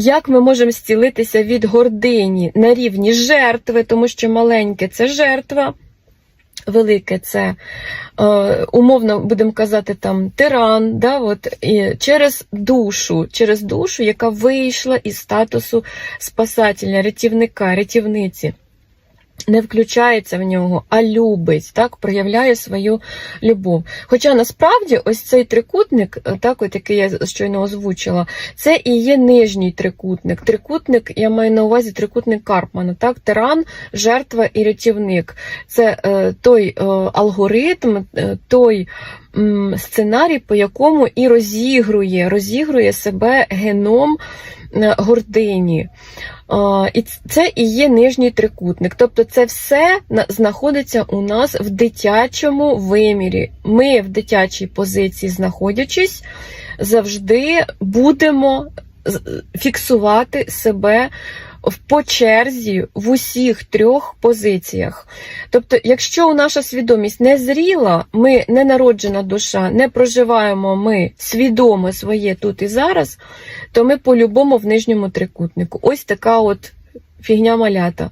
Як ми можемо зцілитися від гордині на рівні жертви, тому що маленьке це жертва. Велике це е, умовно будемо казати там тиран, да, от, і через душу, через душу, яка вийшла із статусу спасателя, рятівника, рятівниці. Не включається в нього, а любить, так, проявляє свою любов. Хоча насправді ось цей трикутник, е, так, от який я щойно озвучила, це і є нижній трикутник. Трикутник, я маю на увазі трикутник Карпмана, так, тиран, жертва і рятівник. Це е, той е, алгоритм, е, той сценарій, по якому і розігрує, розігрує себе геном е, гордині. І це і є нижній трикутник. Тобто це все знаходиться у нас в дитячому вимірі. Ми в дитячій позиції, знаходячись, завжди будемо фіксувати себе по черзі в усіх трьох позиціях. Тобто, якщо наша свідомість не зріла, ми не народжена душа, не проживаємо ми свідомо своє тут і зараз, то ми по-любому в нижньому трикутнику. Ось така от фігня малята.